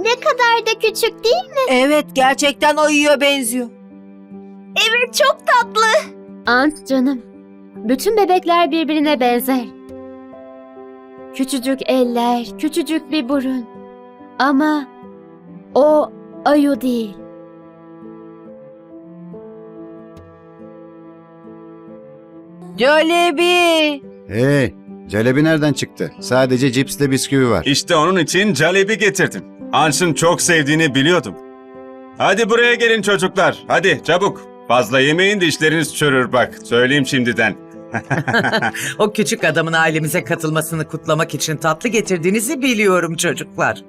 ne kadar da küçük değil mi? Evet gerçekten ayıya benziyor. Evet çok tatlı. Ant canım. Bütün bebekler birbirine benzer. Küçücük eller, küçücük bir burun. Ama o ayu değil. Jolebi. Hey, celebi nereden çıktı? Sadece cipsle bisküvi var. İşte onun için calebi getirdim. Anş'ın çok sevdiğini biliyordum. Hadi buraya gelin çocuklar. Hadi çabuk. Fazla yemeyin dişleriniz çürür bak. Söyleyeyim şimdiden. O küçük adamın ailemize katılmasını kutlamak için tatlı getirdiğinizi biliyorum çocuklar.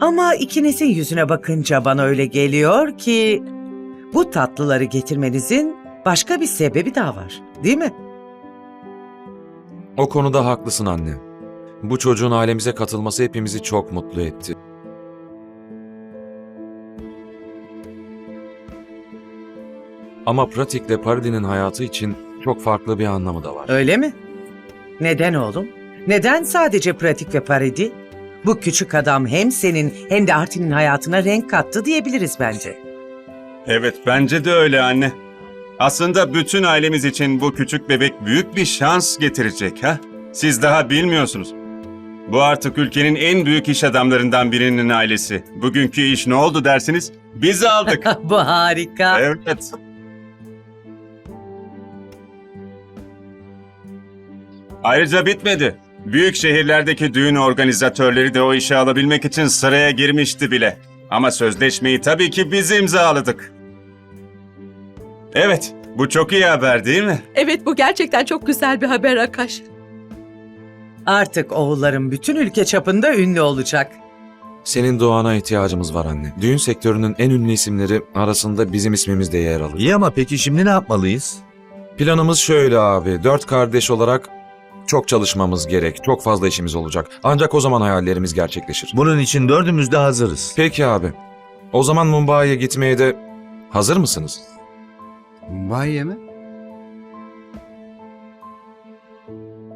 Ama ikinizin yüzüne bakınca bana öyle geliyor ki bu tatlıları getirmenizin başka bir sebebi daha var, değil mi? O konuda haklısın anne. Bu çocuğun ailemize katılması hepimizi çok mutlu etti. Ama pratikle Paridi'nin hayatı için çok farklı bir anlamı da var. Öyle mi? Neden oğlum? Neden sadece pratik ve parodi? Bu küçük adam hem senin hem de Artin'in hayatına renk kattı diyebiliriz bence. Evet bence de öyle anne. Aslında bütün ailemiz için bu küçük bebek büyük bir şans getirecek ha? Siz daha bilmiyorsunuz. Bu artık ülkenin en büyük iş adamlarından birinin ailesi. Bugünkü iş ne oldu dersiniz? Biz aldık. Bu harika. evet. Ayrıca bitmedi. Büyük şehirlerdeki düğün organizatörleri de o işe alabilmek için sıraya girmişti bile. Ama sözleşmeyi tabii ki biz imzaladık. Evet, bu çok iyi haber değil mi? Evet bu gerçekten çok güzel bir haber Akaş. Artık oğullarım bütün ülke çapında ünlü olacak. Senin duana ihtiyacımız var anne. Düğün sektörünün en ünlü isimleri arasında bizim ismimiz de yer alır. İyi ama peki şimdi ne yapmalıyız? Planımız şöyle abi. Dört kardeş olarak çok çalışmamız gerek. Çok fazla işimiz olacak. Ancak o zaman hayallerimiz gerçekleşir. Bunun için dördümüz de hazırız. Peki abi. O zaman Mumbai'ye gitmeye de hazır mısınız? Mumbai'ye mi?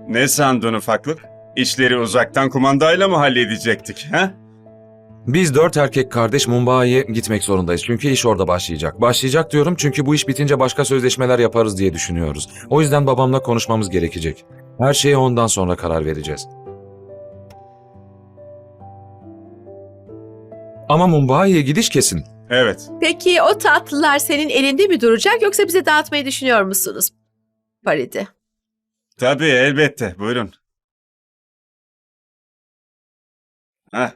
Ne sandın ufaklık? İşleri uzaktan kumandayla mı halledecektik, ha? Biz dört erkek kardeş Mumbai'ye gitmek zorundayız. Çünkü iş orada başlayacak. Başlayacak diyorum çünkü bu iş bitince başka sözleşmeler yaparız diye düşünüyoruz. O yüzden babamla konuşmamız gerekecek. Her şeye ondan sonra karar vereceğiz. Ama Mumbai'ye gidiş kesin. Evet. Peki o tatlılar senin elinde mi duracak yoksa bize dağıtmayı düşünüyor musunuz? Paride. Tabii elbette. Buyurun. Heh.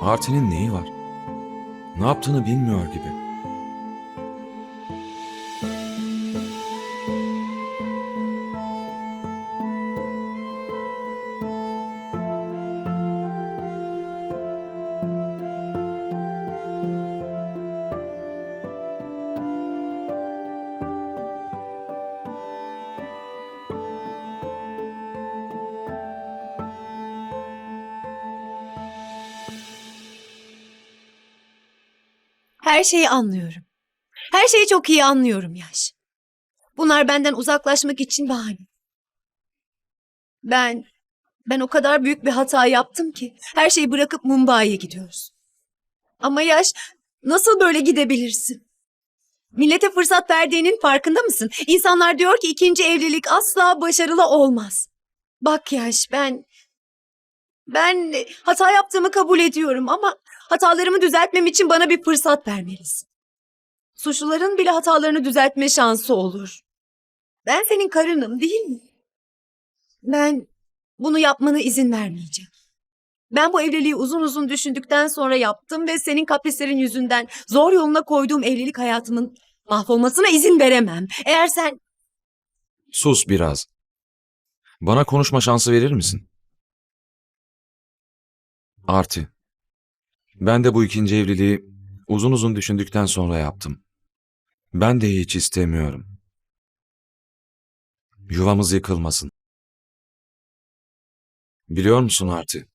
Artin'in neyi var? Ne yaptığını bilmiyor gibi. Her şeyi anlıyorum. Her şeyi çok iyi anlıyorum Yaş. Bunlar benden uzaklaşmak için bahane. Ben, ben o kadar büyük bir hata yaptım ki her şeyi bırakıp Mumbai'ye gidiyoruz. Ama Yaş, nasıl böyle gidebilirsin? Millete fırsat verdiğinin farkında mısın? İnsanlar diyor ki ikinci evlilik asla başarılı olmaz. Bak Yaş, ben... Ben hata yaptığımı kabul ediyorum ama hatalarımı düzeltmem için bana bir fırsat vermelisin. Suçluların bile hatalarını düzeltme şansı olur. Ben senin karınım değil mi? Ben bunu yapmana izin vermeyeceğim. Ben bu evliliği uzun uzun düşündükten sonra yaptım ve senin kaprislerin yüzünden zor yoluna koyduğum evlilik hayatımın mahvolmasına izin veremem. Eğer sen Sus biraz. Bana konuşma şansı verir misin? Arti. Ben de bu ikinci evliliği uzun uzun düşündükten sonra yaptım. Ben de hiç istemiyorum. Yuvamız yıkılmasın. Biliyor musun Arti?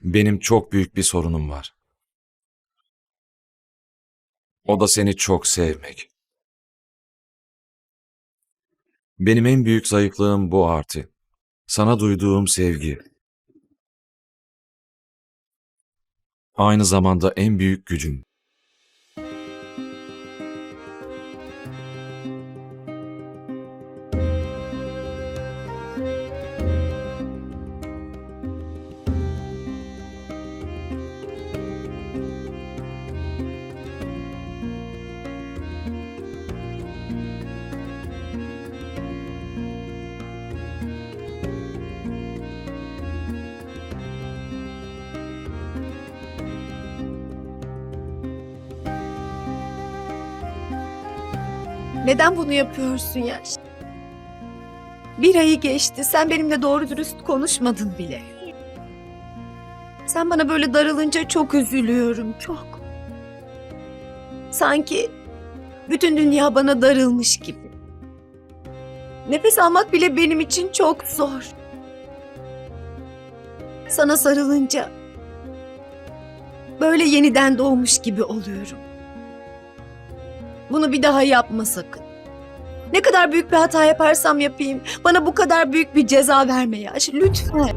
Benim çok büyük bir sorunum var. O da seni çok sevmek. Benim en büyük zayıflığım bu Arti. Sana duyduğum sevgi. Aynı zamanda en büyük gücüm. Neden bunu yapıyorsun Yaş? Bir ayı geçti. Sen benimle doğru dürüst konuşmadın bile. Sen bana böyle darılınca çok üzülüyorum, çok. Sanki bütün dünya bana darılmış gibi. Nefes almak bile benim için çok zor. Sana sarılınca böyle yeniden doğmuş gibi oluyorum. Bunu bir daha yapma sakın. Ne kadar büyük bir hata yaparsam yapayım. Bana bu kadar büyük bir ceza verme Yaş. Lütfen.